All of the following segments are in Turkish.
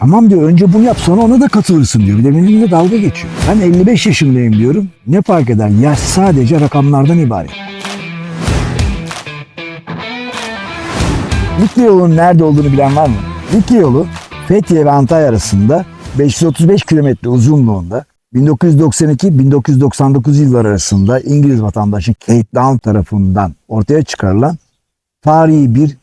Tamam diyor önce bunu yap sonra ona da katılırsın diyor. Bir de benimle dalga geçiyor. Ben 55 yaşındayım diyorum. Ne fark eder? Yaş sadece rakamlardan ibaret. Likya yolunun nerede olduğunu bilen var mı? Likya yolu Fethiye ve Antalya arasında 535 kilometre uzunluğunda 1992-1999 yılları arasında İngiliz vatandaşı Kate Down tarafından ortaya çıkarılan tarihi bir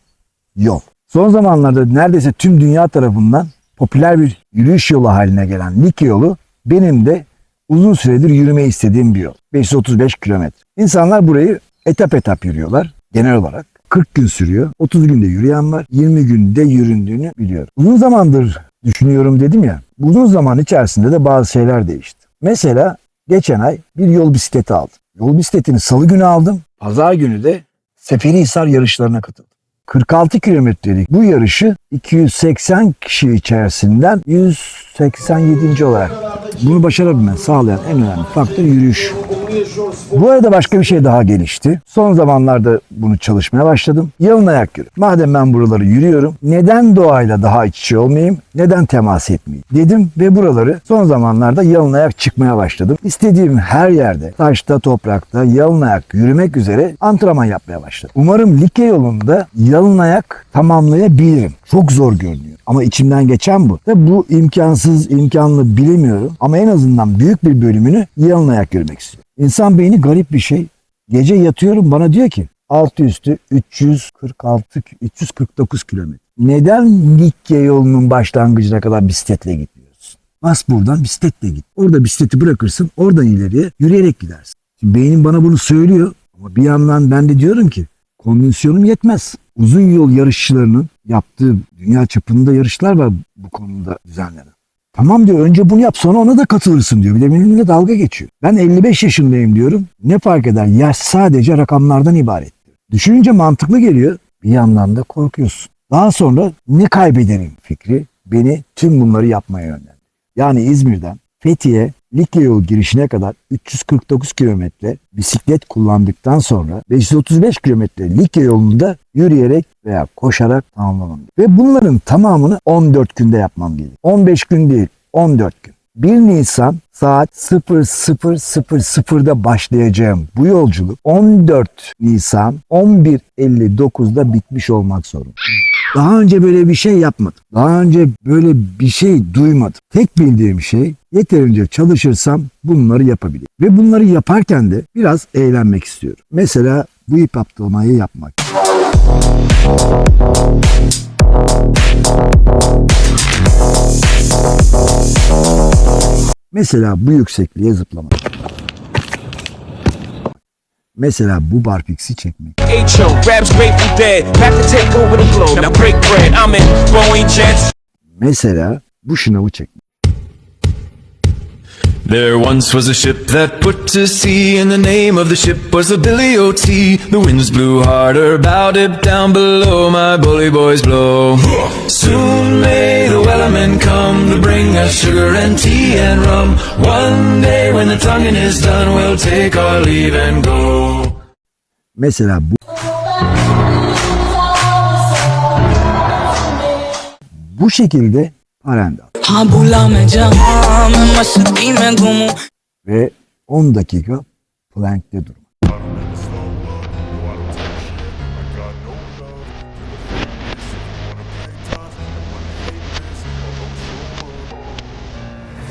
yol. Son zamanlarda neredeyse tüm dünya tarafından popüler bir yürüyüş yolu haline gelen Likya yolu benim de uzun süredir yürümeyi istediğim bir yol. 535 kilometre. İnsanlar burayı etap etap yürüyorlar genel olarak. 40 gün sürüyor. 30 günde yürüyen var. 20 günde yüründüğünü biliyorum. Uzun zamandır düşünüyorum dedim ya. Uzun zaman içerisinde de bazı şeyler değişti. Mesela geçen ay bir yol bisikleti aldım. Yol bisikletini salı günü aldım. Pazar günü de Seferihisar yarışlarına katıldım. 46 kilometrelik bu yarışı 280 kişi içerisinden 187. olarak bunu başarabilmen sağlayan en önemli faktör yürüyüş. Bu arada başka bir şey daha gelişti. Son zamanlarda bunu çalışmaya başladım. Yalın ayak yürü. Madem ben buraları yürüyorum, neden doğayla daha iç içe olmayayım, neden temas etmeyeyim dedim ve buraları son zamanlarda yalın ayak çıkmaya başladım. İstediğim her yerde, taşta, toprakta yalın ayak yürümek üzere antrenman yapmaya başladım. Umarım Likya yolunda yalın ayak tamamlayabilirim. Çok zor görünüyor. Ama içimden geçen bu. Ve bu imkansız, imkanlı bilemiyorum. Ama en azından büyük bir bölümünü yalın ayak yürümek istiyorum. İnsan beyni garip bir şey. Gece yatıyorum bana diyor ki altı üstü 346 349 kilometre. Neden Likya yolunun başlangıcına kadar bisikletle gitmiyorsun? Bas buradan bisikletle git. Orada bisikleti bırakırsın oradan ileriye yürüyerek gidersin. Şimdi beynim bana bunu söylüyor ama bir yandan ben de diyorum ki kondisyonum yetmez. Uzun yol yarışçılarının yaptığı dünya çapında yarışlar var bu konuda düzenlenen. Tamam diyor önce bunu yap sonra ona da katılırsın diyor. Bir de benimle dalga geçiyor. Ben 55 yaşındayım diyorum. Ne fark eder? Yaş sadece rakamlardan ibaret. Düşününce mantıklı geliyor. Bir yandan da korkuyorsun. Daha sonra ne kaybederim fikri beni tüm bunları yapmaya yönlendi. Yani İzmir'den Fethiye Likya yolu girişine kadar 349 kilometre bisiklet kullandıktan sonra 535 kilometre Likya yolunda yürüyerek veya koşarak tamamlamam. Ve bunların tamamını 14 günde yapmam gerekiyor. 15 gün değil 14 gün. 1 Nisan saat 00.00'da başlayacağım bu yolculuk 14 Nisan 11.59'da bitmiş olmak zorunda. Daha önce böyle bir şey yapmadım. Daha önce böyle bir şey duymadım. Tek bildiğim şey yeterince çalışırsam bunları yapabilirim. Ve bunları yaparken de biraz eğlenmek istiyorum. Mesela bu ip atlamayı yapmak. Mesela bu yüksekliğe zıplamak. I'm in Boeing Jets. Mesela bu şınavı çekmek. There once was a ship that put to sea, and the name of the ship was the Billy O.T. The winds blew harder, about it down below, my bully boys blow. Soon may the wellerman come to bring us sugar and tea and rum. One day when the tonguing is done, we'll take our leave and go. Mesela bu bu şekilde parenda हाँ भूला मैं जहाँ मैं मस्ती में घूमूं ve 10 dakika plankte durmak.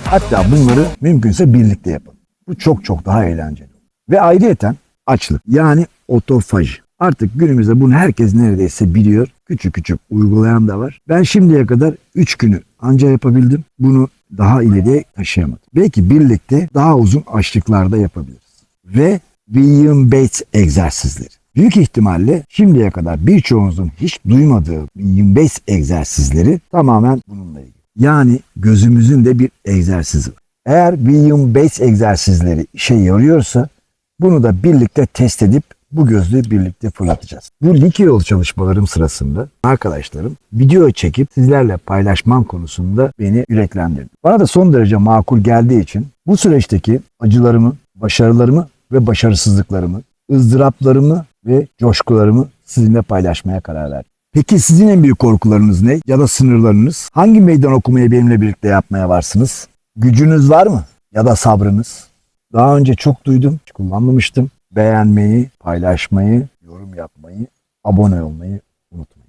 Hatta bunları mümkünse birlikte yapın. Bu çok çok daha eğlenceli. Ve ayrıyeten açlık yani otofaji. Artık günümüzde bunu herkes neredeyse biliyor. Küçük küçük uygulayan da var. Ben şimdiye kadar 3 günü anca yapabildim. Bunu daha ileriye taşıyamadım. Belki birlikte daha uzun açlıklarda yapabiliriz. Ve William Bates egzersizleri. Büyük ihtimalle şimdiye kadar birçoğunuzun hiç duymadığı William Bates egzersizleri tamamen bununla ilgili. Yani gözümüzün de bir egzersizi var. Eğer William Bates egzersizleri işe yarıyorsa bunu da birlikte test edip bu gözlüğü birlikte fırlatacağız. Bu Likya yol çalışmalarım sırasında arkadaşlarım video çekip sizlerle paylaşmam konusunda beni yüreklendirdi. Bana da son derece makul geldiği için bu süreçteki acılarımı, başarılarımı ve başarısızlıklarımı, ızdıraplarımı ve coşkularımı sizinle paylaşmaya karar verdim. Peki sizin en büyük korkularınız ne? Ya da sınırlarınız? Hangi meydan okumayı benimle birlikte yapmaya varsınız? Gücünüz var mı? Ya da sabrınız? Daha önce çok duydum, kullanmamıştım beğenmeyi, paylaşmayı, yorum yapmayı, abone olmayı unutmayın.